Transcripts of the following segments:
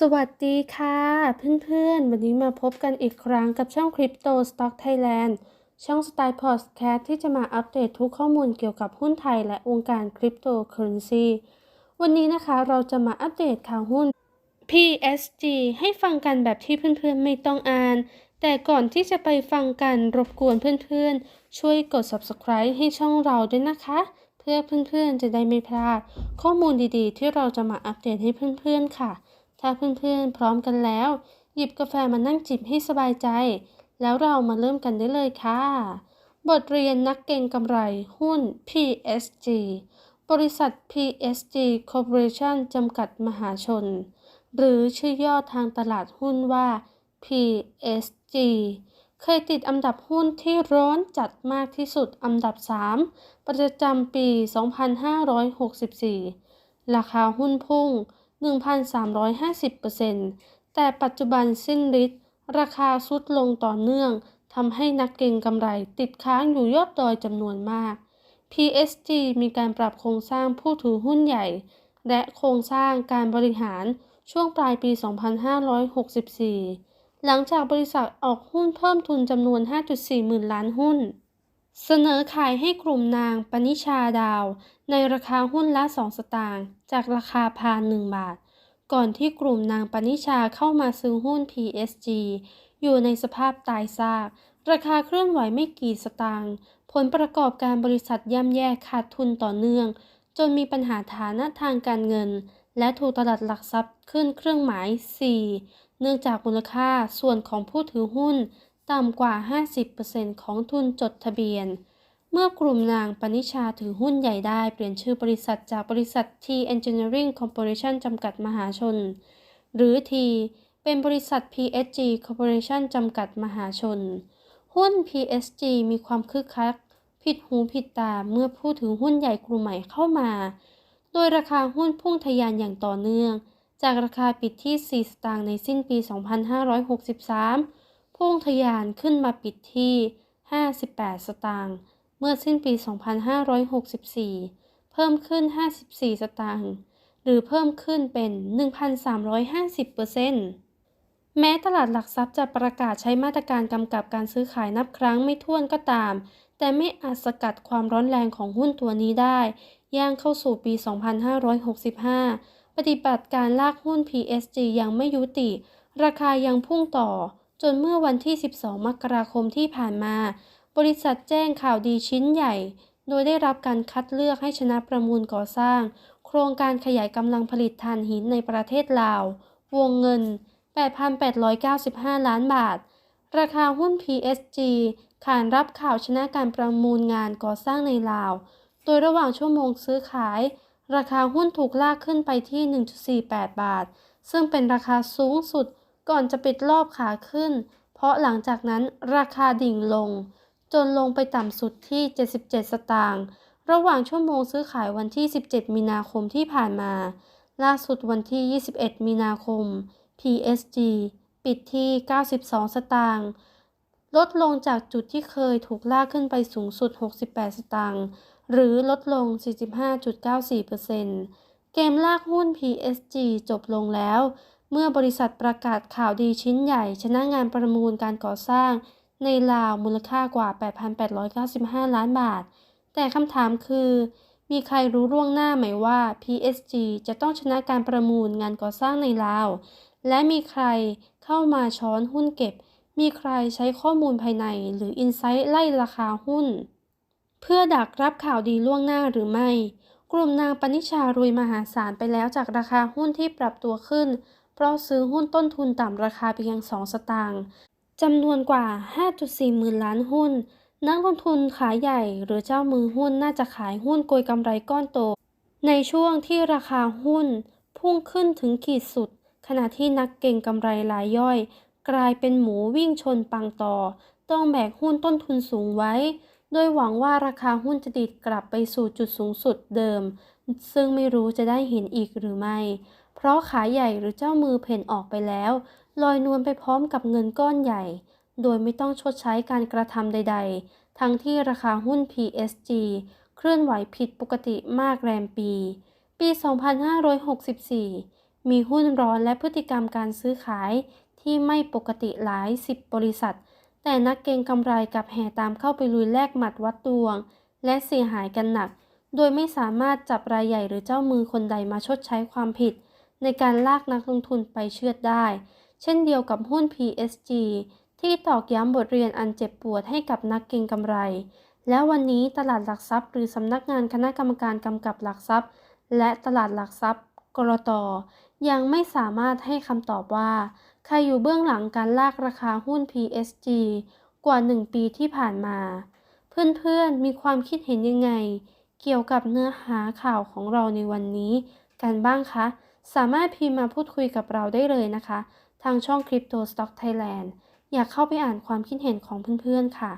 สวัสดีค่ะเพื่อนๆ วันนี้มาพบกันอีกครั้งกับช่อง Crypto Stock Thailand ช่องสไตล์พอดแคสต์ที่จะมาอัปเดตทุกข้อมูลเกี่ยวกับหุ้นไทยและวงการคริปโตเคอเรนซีวันนี้นะคะเราจะมาอัปเดตข่าวหุ้น PSG ให้ฟังกันแบบที่เพื่อนๆ ไม่ต้องอ่าน แต่ก่อนที่จะไปฟังกันรบกวนเพื่อนๆ ช่วยกด subscribe ให้ช่องเราด้วยนะคะ เพื่อเพื่อนๆ จะได้ไม่พลาด ข้อมูลดีๆ ที่เราจะมาอัปเดตให้เพื่อนๆ ค่ะ ถ้าเพื่อนๆพร้อมกันแล้ว หยิบกาแฟมานั่งจิบให้สบายใจ แล้วเรามาเริ่มกันได้เลยค่ะ บทเรียนนักเก็งกำไรหุ้น PSG บริษัท PSG Corporation จำกัดมหาชน หรือชื่อย่อทางตลาดหุ้นว่า PSG เคยติดอันดับหุ้นที่ร้อนจัดมากที่สุดอันดับ 3 ประจำปี 2564 ราคาหุ้นพุ่ง 1,350%แต่ปัจจุบันสิ้นฤทธิ์ราคาสุดลงต่อเนื่องทำให้นักเก็งกำไรติดค้างอยู่ยอดดอยจำนวนมาก PSG มีการปรับโครงสร้างผู้ถือหุ้นใหญ่ และโครงสร้างการบริหารช่วงปลายปี 2564 หลังจากบริษัทออกหุ้นเพิ่มทุนจำนวน 5.4 หมื่นล้านหุ้น เสนอขายให้กลุ่มนางปนิชาดาว ในราคาหุ้นละ 2 สตางค์จากราคาพาน1บาท ก่อนที่กลุ่มนางปนิชาเข้ามาซื้อหุ้น PSG อยู่ในสภาพตายซาก ราคาเคลื่อนไหวไม่กี่สตางค์ผลประกอบการบริษัทย่ำแย่ขาดทุนต่อเนื่อง จนมีปัญหาฐานะทางการเงิน และถูกตลาดหลักทรัพย์ขึ้นเครื่องหมาย 4 เนื่องจากมูลค่าส่วนของผู้ถือหุ้น ต่ำกว่า 50%ของทุนจดทะเบียน เมื่อกลุ่มนางปณิชาถือหุ้นใหญ่ได้เปลี่ยนชื่อบริษัทจากบริษัท T Engineering Corporation จำกัดมหาชน หรือ T เป็นบริษัท PSG Corporation จำกัดมหาชน หุ้น PSG มีความคึกคัก ผิดหูผิดตาเมื่อผู้ถือหุ้นใหญ่กลุ่มใหม่เข้ามา โดยราคาหุ้นพุ่งทะยานอย่างต่อเนื่อง จากราคาปิดที่ 4 สตางค์ในสิ้นปี 2563 พุ่งทะยานขึ้นมาปิดที่ 58 สตางค์เมื่อสิ้นปี 2564 เพิ่มขึ้น 54 สตางค์หรือเพิ่มขึ้นเป็น 1,350%แม้ตลาดหลักทรัพย์จะประกาศใช้มาตรการกำกับการซื้อขายนับครั้งไม่ถ้วนก็ตาม แต่ไม่อาจสกัดความร้อนแรงของหุ้นตัวนี้ได้ ย่างเข้าสู่ปี 2565 ปฏิบัติการลากหุ้น PSG ยังไม่ยุติ ราคายังพุ่งต่อ จนเมื่อวันที่ 12 มกราคมที่ผ่านมา บริษัทแจ้งข่าวดีชิ้นใหญ่ โดยได้รับการคัดเลือกให้ชนะประมูลก่อสร้าง โครงการขยายกำลังผลิตถ่านหินในประเทศลาว วงเงิน 8,895 ล้านบาท ราคาหุ้น PSG ขานรับข่าวชนะการประมูลงานก่อสร้างในลาว โดยระหว่างชั่วโมงซื้อขาย ราคาหุ้นถูกลากขึ้นไปที่ 1.48 บาท ซึ่งเป็นราคาสูงสุด ก่อนจะปิดรอบขาขึ้น เพราะหลังจากนั้นราคาดิ่งลง จนลงไปต่ำสุดที่ 77 สตางค์ระหว่างชั่วโมงซื้อขายวันที่ 17 มีนาคมที่ผ่านมา ล่าสุดวันที่ 21 มีนาคม PSG ปิดที่ 92 สตางค์ลดลงจากจุดที่เคยถูกลากขึ้นไปสูงสุด 68 สตางค์หรือลดลง 45.94%เกมลากหุ้น PSG จบลงแล้ว เมื่อบริษัทประกาศข่าวดีชิ้นใหญ่ ชนะงานประมูลการก่อสร้าง ในลาวมูลค่ากว่า 8,895 ล้านบาท แต่คำถามคือ มีใครรู้ล่วงหน้าไหมว่า PSG จะต้องชนะการประมูลงานก่อสร้างในลาว และมีใครเข้ามาช้อนหุ้นเก็บ มีใครใช้ข้อมูลภายในหรืออินไซต์ไล่ราคาหุ้น เพื่อดักรับข่าวดีล่วงหน้าหรือไม่ กลุ่มนางปณิชารวยมหาศาลไปแล้วจากราคาหุ้นที่ปรับตัวขึ้น เพราะซื้อหุ้นต้นทุนต่ำราคาเพียง 2 สตางค์จำนวนกว่า 5.4 หมื่นล้านหุ้น นักลงทุนขายใหญ่หรือเจ้ามือหุ้นน่าจะขายหุ้นโกยกำไรก้อนโต ในช่วงที่ราคาหุ้น พุ่งขึ้นถึงขีดสุด ขณะที่นักเก็งกำไรรายย่อย กลายเป็นหมูวิ่งชนปังต่อ ต้องแบกหุ้นต้นทุนสูงไว้ โดยหวังว่าราคาหุ้นจะดีดกลับไปสู่จุดสูงสุดเดิม ซึ่งไม่รู้จะได้เห็นอีกหรือไม่ เพราะขาใหญ่หรือเจ้ามือเพ่นออกไปแล้ว ลอยนวลไปพร้อมกับเงินก้อนใหญ่ โดยไม่ต้องชดใช้การกระทำใด ๆ ทั้งที่ราคาหุ้น PSG เคลื่อนไหวผิดปกติมากแรมปี ปี 2564 มีหุ้นร้อนและพฤติกรรมการซื้อขายที่ไม่ปกติหลายสิบบริษัท แต่นักเก็งกำไรกับแห่ตามเข้าไปลุยแลกหมัดวัดดวง และเสียหายกันหนัก โดยไม่สามารถจับรายใหญ่หรือเจ้ามือคนใดมาชดใช้ความผิด ในการลากนักลงทุนไปเชื่อดได้ เช่นเดียวกับหุ้น PSG ที่ตอกย้ำบทเรียนอันเจ็บปวดให้กับนักเก็งกำไร และวันนี้ตลาดหลักทรัพย์ หรือสำนักงานคณะกรรมการกำกับหลักทรัพย์ และตลาดหลักทรัพย์กรตยังไม่สามารถให้คำตอบว่า ใครอยู่เบื้องหลังการลากราคาหุ้น PSG กว่า 1 ปีที่ผ่านมา เพื่อนๆ มีความคิดเห็นยังไง เกี่ยวกับเนื้อหาข่าวของเราในวันนี้ กันบ้างคะ สามารถพิมพ์มาพูดคุยกับเราได้เลยนะคะ ทางช่อง Crypto Stock Thailand อยากเข้าไปอ่านความคิดเห็นของเพื่อนๆค่ะ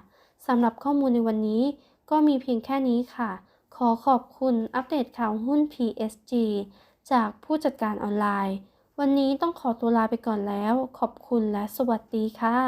สำหรับข้อมูลในวันนี้ก็มีเพียงแค่นี้ค่ะ ขอขอบคุณอัปเดตข่าวหุ้น PSG จากผู้จัดการออนไลน์ วันนี้ต้องขอตัวลาไปก่อนแล้ว ขอบคุณและสวัสดีค่ะ